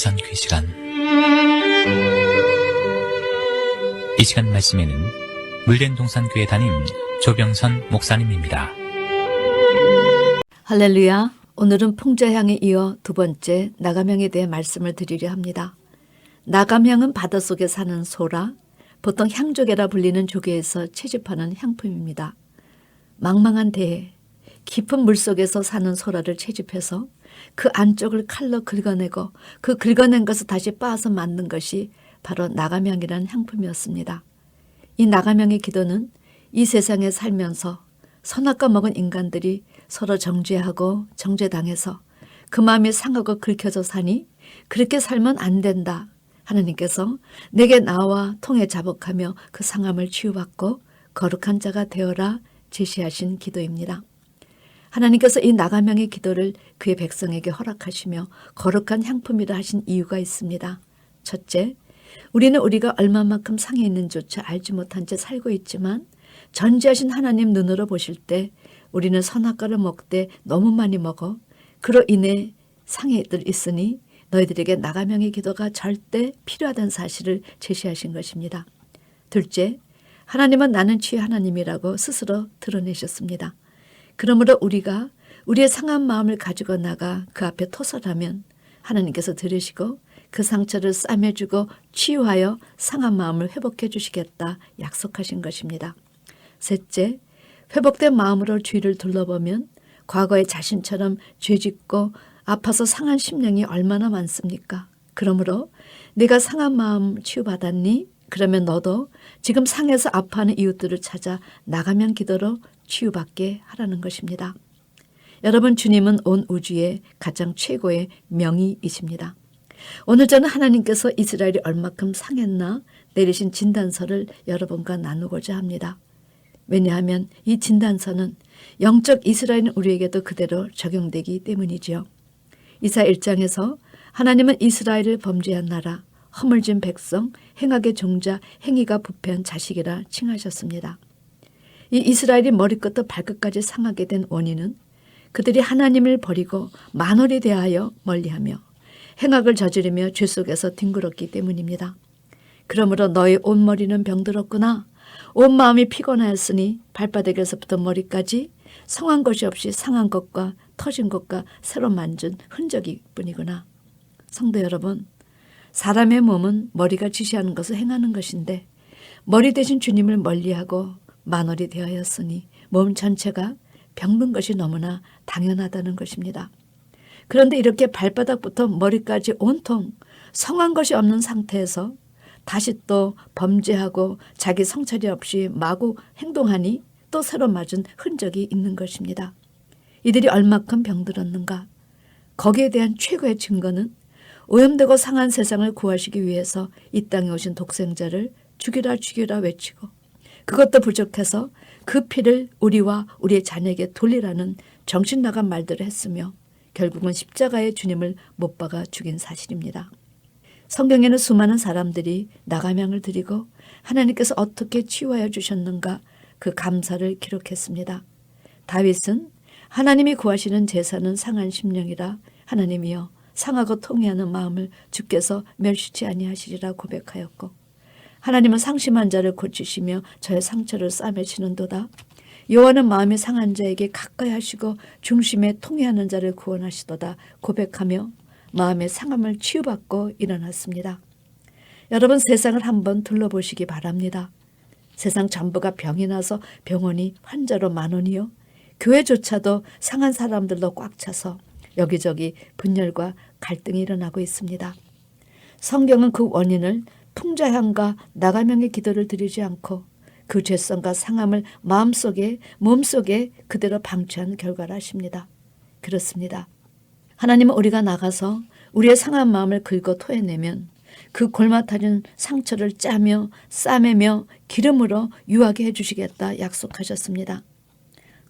동산귀 시간 이 시간 말씀에는 물된 동산교회 담임 조병선 목사님입니다. 할렐루야. 오늘은 풍자향에 이어 두 번째 나가명에 대해 말씀을 드리려 합니다. 나가명은 바닷속에 사는 소라, 보통 향조개라 불리는 조개에서 채집하는 향품입니다. 망망한 대해 깊은 물속에서 사는 소라를 채집해서 그 안쪽을 칼로 긁어내고 그 긁어낸 것을 다시 빻아서 만든 것이 바로 나가명이라는 향품이었습니다. 이 나가명의 기도는 이 세상에 살면서 선악과 먹은 인간들이 서로 정죄하고 정죄당해서 그 마음이 상하고 긁혀져 사니 그렇게 살면 안 된다. 하나님께서 내게 나와 통해 자복하며 그 상함을 치유받고 거룩한 자가 되어라 제시하신 기도입니다. 하나님께서 이 나가명의 기도를 그의 백성에게 허락하시며 거룩한 향품이라 하신 이유가 있습니다. 첫째, 우리는 우리가 얼마만큼 상해 있는조차 알지 못한 채 살고 있지만 전지하신 하나님 눈으로 보실 때 우리는 선악과를 먹되 너무 많이 먹어 그로 인해 상해들 있으니 너희들에게 나가명의 기도가 절대 필요하다는 사실을 제시하신 것입니다. 둘째, 하나님은 나는 주의 하나님이라고 스스로 드러내셨습니다. 그러므로 우리가 우리의 상한 마음을 가지고 나가 그 앞에 토설하면 하나님께서 들으시고 그 상처를 싸매주고 치유하여 상한 마음을 회복해 주시겠다 약속하신 것입니다. 셋째, 회복된 마음으로 주위를 둘러보면 과거의 자신처럼 죄짓고 아파서 상한 심령이 얼마나 많습니까? 그러므로 네가 상한 마음 치유받았니? 그러면 너도 지금 상해서 아파하는 이웃들을 찾아 나가면 기도로 치유받게 하라는 것입니다. 여러분 주님은 온 우주의 가장 최고의 명의이십니다. 오늘 저는 하나님께서 이스라엘이 얼마큼 상했나 내리신 진단서를 여러분과 나누고자 합니다. 왜냐하면 이 진단서는 영적 이스라엘은 우리에게도 그대로 적용되기 때문이지요. 이사 1장에서 하나님은 이스라엘을 범죄한 나라, 허물진 백성, 행악의 종자, 행위가 부패한 자식이라 칭하셨습니다. 이 이스라엘이 머리끝부터 발끝까지 상하게 된 원인은 그들이 하나님을 버리고 만월이 대하여 멀리하며 행악을 저지르며 죄 속에서 뒹굴었기 때문입니다. 그러므로 너의 온 머리는 병들었구나. 온 마음이 피곤하였으니 발바닥에서부터 머리까지 성한 것이 없이 상한 것과 터진 것과 새로 만든 흔적이 뿐이구나. 성도 여러분, 사람의 몸은 머리가 지시하는 것을 행하는 것인데 머리 대신 주님을 멀리하고 만월이 되어였으니 몸 전체가 병든 것이 너무나 당연하다는 것입니다. 그런데 이렇게 발바닥부터 머리까지 온통 성한 것이 없는 상태에서 다시 또 범죄하고 자기 성찰이 없이 마구 행동하니 또 새로 맞은 흔적이 있는 것입니다. 이들이 얼마큼 병들었는가? 거기에 대한 최고의 증거는 오염되고 상한 세상을 구하시기 위해서 이 땅에 오신 독생자를 죽이라 죽이라 외치고 그것도 부족해서 그 피를 우리와 우리의 자녀에게 돌리라는 정신 나간 말들을 했으며 결국은 십자가의 주님을 못 박아 죽인 사실입니다. 성경에는 수많은 사람들이 나가명을 드리고 하나님께서 어떻게 치유하여 주셨는가 그 감사를 기록했습니다. 다윗은 하나님이 구하시는 제사는 상한 심령이라 하나님이여 상하고 통해하는 마음을 주께서 멸시치 아니하시리라 고백하였고 하나님은 상심한 자를 고치시며 저의 상처를 싸매치는도다. 여호와는 마음이 상한 자에게 가까이 하시고 중심에 통해하는 자를 구원하시도다 고백하며 마음의 상함을 치유받고 일어났습니다. 여러분 세상을 한번 둘러보시기 바랍니다. 세상 전부가 병이 나서 병원이 환자로 만원이요. 교회조차도 상한 사람들로 꽉 차서 여기저기 분열과 갈등이 일어나고 있습니다. 성경은 그 원인을 풍자향과 나가명의 기도를 드리지 않고 그 죄성과 상함을 마음속에 몸속에 그대로 방치한 결과라 하십니다. 그렇습니다. 하나님은 우리가 나가서 우리의 상한 마음을 긁어 토해내면 그 골마타진 상처를 짜며 싸매며 기름으로 유하게 해주시겠다 약속하셨습니다.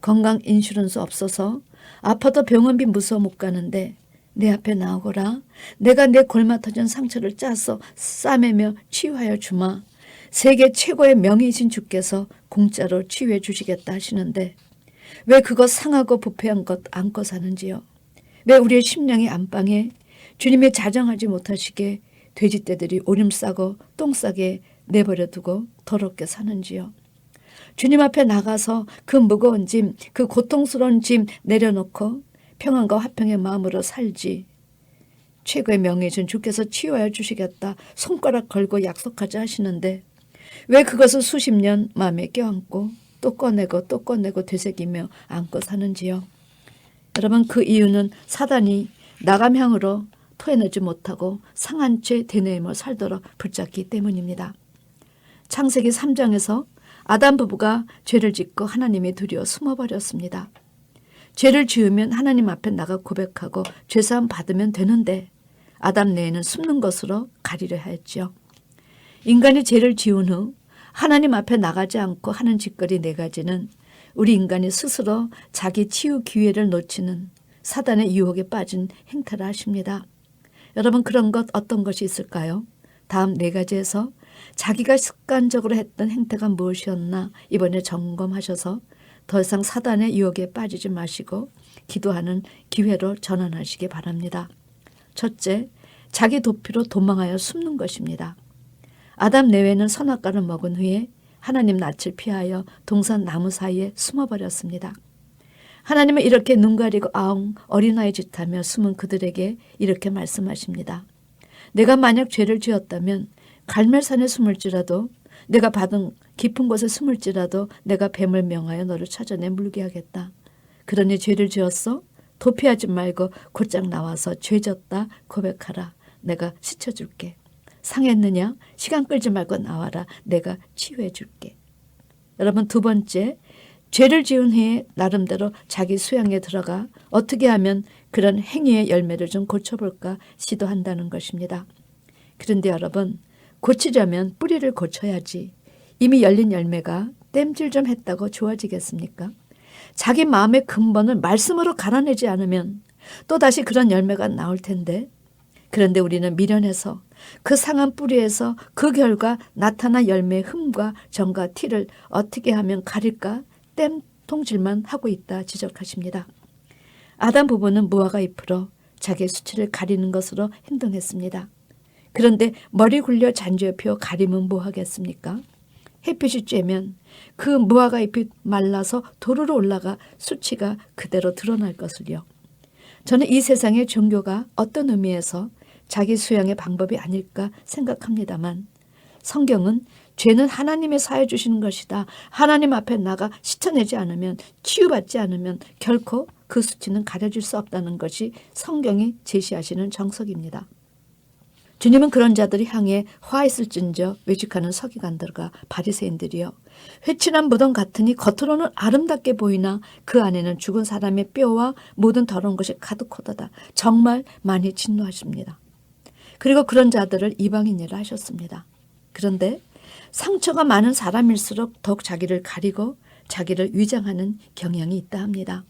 건강 인슈런스 없어서 아파도 병원비 무서워 못 가는데 내 앞에 나오거라. 내가 내 골마터진 상처를 짜서 싸매며 치유하여 주마. 세계 최고의 명의이신 주께서 공짜로 치유해 주시겠다 하시는데 왜 그거 상하고 부패한 것 안고 사는지요? 왜 우리의 심령의 안방에 주님이 자정하지 못하시게 돼지떼들이 오줌 싸고 똥 싸게 내버려 두고 더럽게 사는지요. 주님 앞에 나가서 그 무거운 짐, 그 고통스러운 짐 내려놓고 평안과 화평의 마음으로 살지. 최고의 명예이신 주께서 치유하여 주시겠다. 손가락 걸고 약속하지 하시는데 왜 그것을 수십 년 마음에 껴안고 또 꺼내고 또 꺼내고 되새기며 안고 사는지요. 여러분 그 이유는 사단이 나감향으로 토해내지 못하고 상한 채 되뇌임을 살도록 붙잡기 때문입니다. 창세기 3장에서 아담 부부가 죄를 짓고 하나님이 두려워 숨어버렸습니다. 죄를 지으면 하나님 앞에 나가 고백하고 죄사함 받으면 되는데 아담 내에는 숨는 것으로 가리려 하였지요. 인간이 죄를 지은 후 하나님 앞에 나가지 않고 하는 짓거리 네 가지는 우리 인간이 스스로 자기 치유 기회를 놓치는 사단의 유혹에 빠진 행태라 하십니다. 여러분 그런 것 어떤 것이 있을까요? 다음 네 가지에서 자기가 습관적으로 했던 행태가 무엇이었나 이번에 점검하셔서 더 이상 사단의 유혹에 빠지지 마시고 기도하는 기회로 전환하시기 바랍니다. 첫째, 자기 도피로 도망하여 숨는 것입니다. 아담 내외는 선악과를 먹은 후에 하나님 낯을 피하여 동산 나무 사이에 숨어버렸습니다. 하나님은 이렇게 눈 가리고 아웅 어린아이 짓하며 숨은 그들에게 이렇게 말씀하십니다. 내가 만약 죄를 지었다면 갈멜산에 숨을지라도 내가 받은 깊은 곳에 숨을지라도 내가 뱀을 명하여 너를 찾아내 물게 하겠다. 그러니 죄를 지었어? 도피하지 말고 곧장 나와서 죄졌다 고백하라. 내가 씻어줄게. 상했느냐? 시간 끌지 말고 나와라. 내가 치유해 줄게. 여러분 두 번째 죄를 지은 후에 나름대로 자기 수양에 들어가 어떻게 하면 그런 행위의 열매를 좀 고쳐볼까 시도한다는 것입니다. 그런데 여러분 고치려면 뿌리를 고쳐야지 이미 열린 열매가 땜질 좀 했다고 좋아지겠습니까? 자기 마음의 근본을 말씀으로 갈아내지 않으면 또다시 그런 열매가 나올 텐데 그런데 우리는 미련해서 그 상한 뿌리에서 그 결과 나타난 열매의 흠과 정과 티를 어떻게 하면 가릴까 땜 통질만 하고 있다 지적하십니다. 아담 부부는 무화과 잎으로 자기 수치를 가리는 것으로 행동했습니다. 그런데 머리 굴려 잔디에 펴 가리면 뭐 하겠습니까? 햇빛이 쬐면 그 무화과 잎이 말라서 도로로 올라가 수치가 그대로 드러날 것을요. 저는 이 세상의 종교가 어떤 의미에서 자기 수양의 방법이 아닐까 생각합니다만 성경은 죄는 하나님의 사해 주시는 것이다. 하나님 앞에 나가 씻어내지 않으면 치유받지 않으면 결코 그 수치는 가려질 수 없다는 것이 성경이 제시하시는 정석입니다. 주님은 그런 자들이 향해 화 있을진저 외식하는 서기관들과 바리새인들이여 회친한 무덤 같으니 겉으로는 아름답게 보이나 그 안에는 죽은 사람의 뼈와 모든 더러운 것이 가득하도다. 정말 많이 진노하십니다. 그리고 그런 자들을 이방인이라 하셨습니다. 그런데 상처가 많은 사람일수록 더욱 자기를 가리고 자기를 위장하는 경향이 있다 합니다.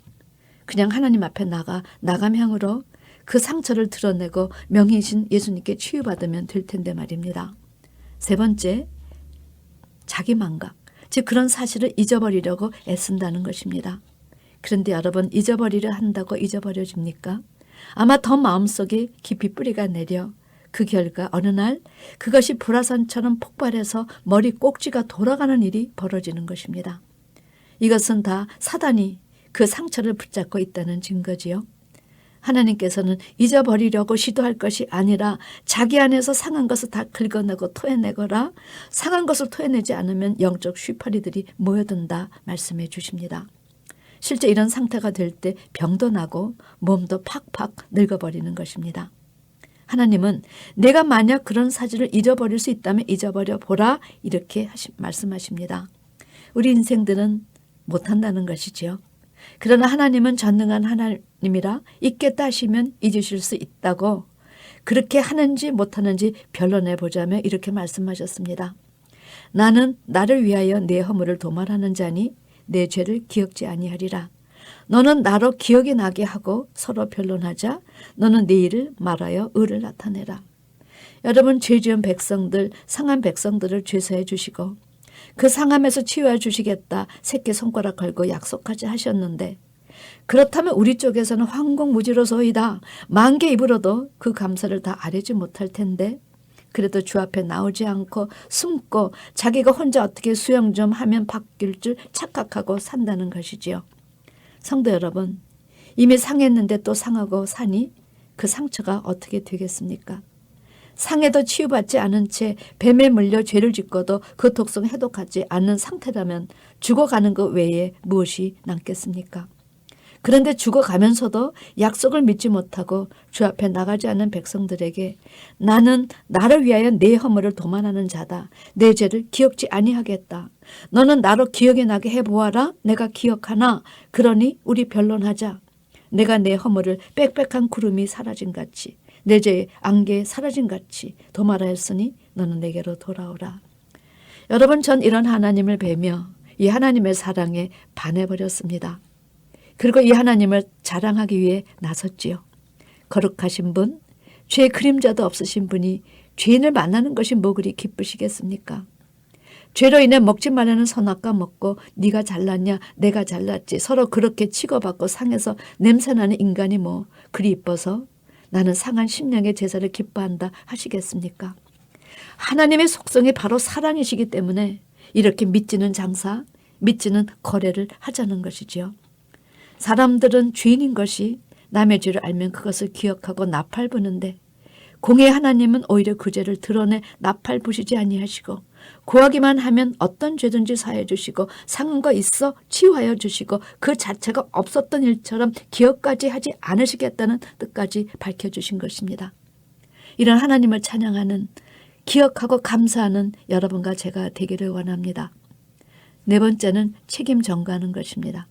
그냥 하나님 앞에 나가 나감향으로 그 상처를 드러내고 명예이신 예수님께 치유받으면 될 텐데 말입니다. 세 번째, 자기 망각, 즉 그런 사실을 잊어버리려고 애쓴다는 것입니다. 그런데 여러분 잊어버리려 한다고 잊어버려집니까? 아마 더 마음속에 깊이 뿌리가 내려 그 결과 어느 날 그것이 불화산처럼 폭발해서 머리 꼭지가 돌아가는 일이 벌어지는 것입니다. 이것은 다 사단이 그 상처를 붙잡고 있다는 증거지요. 하나님께서는 잊어버리려고 시도할 것이 아니라 자기 안에서 상한 것을 다 긁어내고 토해내거라 상한 것을 토해내지 않으면 영적 쉬파리들이 모여든다 말씀해 주십니다. 실제 이런 상태가 될 때 병도 나고 몸도 팍팍 늙어버리는 것입니다. 하나님은 내가 만약 그런 사실을 잊어버릴 수 있다면 잊어버려 보라 이렇게 말씀하십니다. 우리 인생들은 못한다는 것이지요. 그러나 하나님은 전능한 하나님이라 잊겠다 하시면 잊으실 수 있다고 그렇게 하는지 못하는지 변론해 보자며 이렇게 말씀하셨습니다. 나는 나를 위하여 내 허물을 도말하는 자니 내 죄를 기억지 아니하리라. 너는 나로 기억이 나게 하고 서로 변론하자. 너는 내 일을 말하여 의를 나타내라. 여러분 죄 지은 백성들 상한 백성들을 죄사해 주시고 그 상함에서 치유해 주시겠다 새끼 손가락 걸고 약속하지 하셨는데 그렇다면 우리 쪽에서는 황공무지로소이다. 만개 입으로도 그 감사를 다 아뢰지 못할 텐데 그래도 주 앞에 나오지 않고 숨고 자기가 혼자 어떻게 수영 좀 하면 바뀔 줄 착각하고 산다는 것이지요. 성도 여러분, 이미 상했는데 또 상하고 사니 그 상처가 어떻게 되겠습니까? 상해도 치유받지 않은 채 뱀에 물려 죄를 짓고도 그 독성 해독하지 않는 상태라면 죽어가는 것 외에 무엇이 남겠습니까? 그런데 죽어가면서도 약속을 믿지 못하고 주 앞에 나가지 않는 백성들에게 나는 나를 위하여 내 허물을 도만하는 자다. 내 죄를 기억지 아니하겠다. 너는 나로 기억이 나게 해보아라. 내가 기억하나. 그러니 우리 변론하자. 내가 내 허물을 빽빽한 구름이 사라진 같이 내 죄의 안개에 사라진 같이 도말하였으니 너는 내게로 돌아오라. 여러분 전 이런 하나님을 뵈며 이 하나님의 사랑에 반해버렸습니다. 그리고 이 하나님을 자랑하기 위해 나섰지요. 거룩하신 분, 죄의 그림자도 없으신 분이 죄인을 만나는 것이 뭐 그리 기쁘시겠습니까? 죄로 인해 먹지 말라는 선악과 먹고 네가 잘났냐 내가 잘났지 서로 그렇게 치고받고 상해서 냄새나는 인간이 뭐 그리 이뻐서 나는 상한 심령의 제사를 기뻐한다 하시겠습니까? 하나님의 속성이 바로 사랑이시기 때문에 이렇게 믿지는 장사, 믿지는 거래를 하자는 것이지요. 사람들은 죄인인 것이 남의 죄를 알면 그것을 기억하고 나팔 부는데 공의 하나님은 오히려 그 죄를 드러내 나팔 부시지 아니하시고 구하기만 하면 어떤 죄든지 사해 주시고 거 있어 치유하여 주시고 그 자체가 없었던 일처럼 기억까지 하지 않으시겠다는 뜻까지 밝혀 주신 것입니다. 이런 하나님을 찬양하는 기억하고 감사하는 여러분과 제가 되기를 원합니다. 네 번째는 책임 전가하는 것입니다.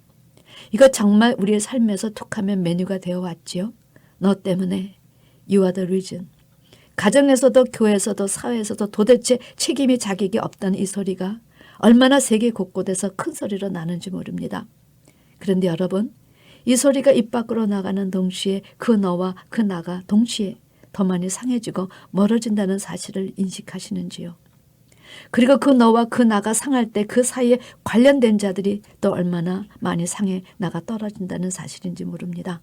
이거 정말 우리의 삶에서 툭하면 메뉴가 되어 왔지요. 너 때문에 you are the reason. 가정에서도 교회에서도 사회에서도 도대체 책임이 자격이 없다는 이 소리가 얼마나 세계 곳곳에서 큰 소리로 나는지 모릅니다. 그런데 여러분, 이 소리가 입 밖으로 나가는 동시에 그 너와 그 나가 동시에 더 많이 상해지고 멀어진다는 사실을 인식하시는지요. 그리고 그 너와 그 나가 상할 때 그 사이에 관련된 자들이 또 얼마나 많이 상해 나가 떨어진다는 사실인지 모릅니다.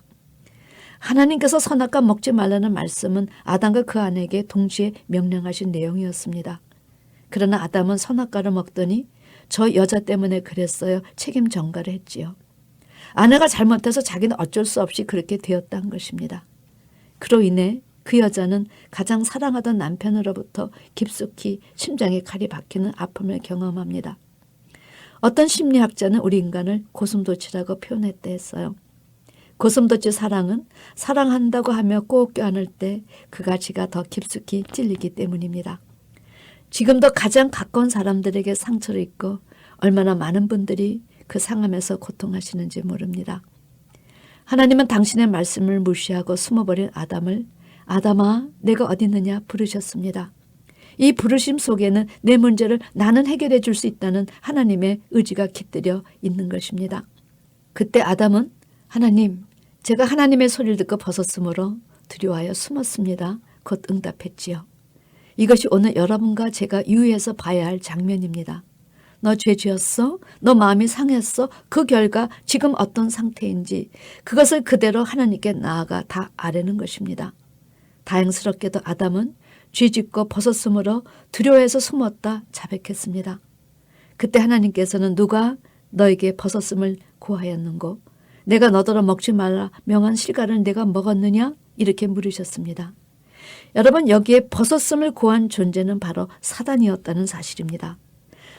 하나님께서 선악과 먹지 말라는 말씀은 아담과 그 아내에게 동시에 명령하신 내용이었습니다. 그러나 아담은 선악과를 먹더니 저 여자 때문에 그랬어요. 책임 전가를 했지요. 아내가 잘못해서 자기는 어쩔 수 없이 그렇게 되었다는 것입니다. 그로 인해 그 여자는 가장 사랑하던 남편으로부터 깊숙이 심장에 칼이 박히는 아픔을 경험합니다. 어떤 심리학자는 우리 인간을 고슴도치라고 표현했다 했어요. 고슴도치 사랑은 사랑한다고 하며 꼭 껴안을 때 그 가치가 더 깊숙이 찔리기 때문입니다. 지금도 가장 가까운 사람들에게 상처를 입고 얼마나 많은 분들이 그 상함에서 고통하시는지 모릅니다. 하나님은 당신의 말씀을 무시하고 숨어버린 아담을 아담아 내가 어디 있느냐 부르셨습니다. 이 부르심 속에는 내 문제를 나는 해결해 줄 수 있다는 하나님의 의지가 깃들여 있는 것입니다. 그때 아담은 하나님, 제가 하나님의 소리를 듣고 벗었으므로 두려워하여 숨었습니다. 곧 응답했지요. 이것이 오늘 여러분과 제가 유의해서 봐야 할 장면입니다. 너 죄 지었어? 너 마음이 상했어? 그 결과 지금 어떤 상태인지 그것을 그대로 하나님께 나아가 다 아뢰는 것입니다. 다행스럽게도 아담은 죄 짓고 벗었으므로 두려워해서 숨었다 자백했습니다. 그때 하나님께서는 누가 너에게 벗었음을 고하였는고 내가 너더러 먹지 말라 명한 실과를 내가 먹었느냐 이렇게 물으셨습니다. 여러분 여기에 벗었음을 고한 존재는 바로 사단이었다는 사실입니다.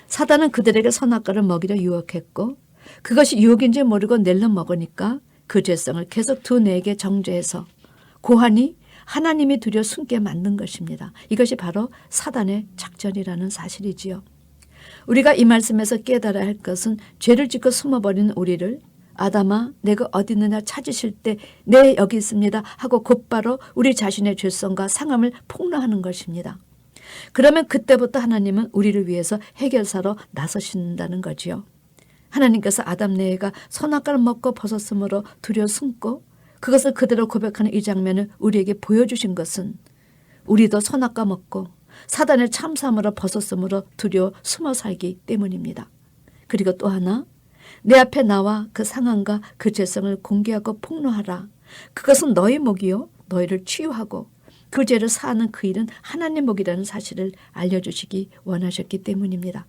사단은 그들에게 선악과를 먹이려 유혹했고 그것이 유혹인지 모르고 낼름 먹으니까 그 죄성을 계속 두 내에게 정죄해서 고하니 하나님이 두려 숨게 만든 것입니다. 이것이 바로 사단의 작전이라는 사실이지요. 우리가 이 말씀에서 깨달아야 할 것은 죄를 짓고 숨어버리는 우리를 아담아 내가 어디 있느냐 찾으실 때 네 여기 있습니다 하고 곧바로 우리 자신의 죄성과 상함을 폭로하는 것입니다. 그러면 그때부터 하나님은 우리를 위해서 해결사로 나서신다는 거지요. 하나님께서 아담 네가 선악과를 먹고 벗었으므로 두려워 숨고 그것을 그대로 고백하는 이 장면을 우리에게 보여주신 것은 우리도 선악과 먹고 사단의 참삼으로 벗었으므로 두려워 숨어 살기 때문입니다. 그리고 또 하나 내 앞에 나와 그 상황과 그 죄성을 공개하고 폭로하라. 그것은 너의 목이요 너희를 치유하고 그 죄를 사하는 그 일은 하나님 목이라는 사실을 알려주시기 원하셨기 때문입니다.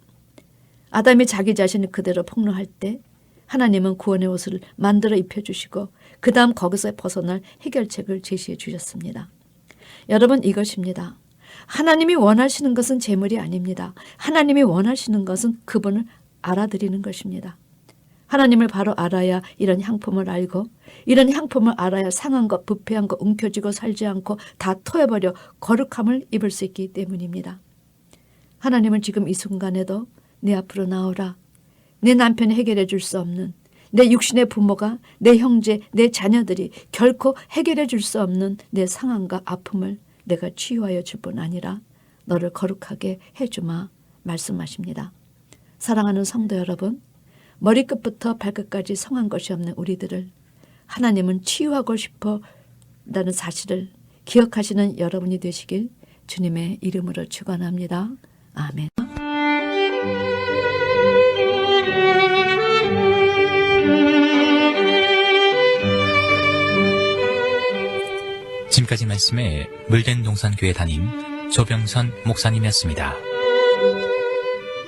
아담이 자기 자신을 그대로 폭로할 때 하나님은 구원의 옷을 만들어 입혀주시고 그 다음 거기서 벗어날 해결책을 제시해 주셨습니다. 여러분 이것입니다. 하나님이 원하시는 것은 재물이 아닙니다. 하나님이 원하시는 것은 그분을 알아들이는 것입니다. 하나님을 바로 알아야 이런 향품을 알고 이런 향품을 알아야 상한 것, 부패한 것, 움켜쥐고 살지 않고 다 토해버려 거룩함을 입을 수 있기 때문입니다. 하나님은 지금 이 순간에도 내 앞으로 나오라. 내 남편이 해결해 줄 수 없는 내 육신의 부모가 내 형제, 내 자녀들이 결코 해결해 줄 수 없는 내 상황과 아픔을 내가 치유하여 줄 뿐 아니라 너를 거룩하게 해주마 말씀하십니다. 사랑하는 성도 여러분, 머리끝부터 발끝까지 성한 것이 없는 우리들을 하나님은 치유하고 싶어라는 사실을 기억하시는 여러분이 되시길 주님의 이름으로 축원합니다. 아멘. 지금까지 말씀에 물된 동산교회 담임 조병선 목사님이었습니다.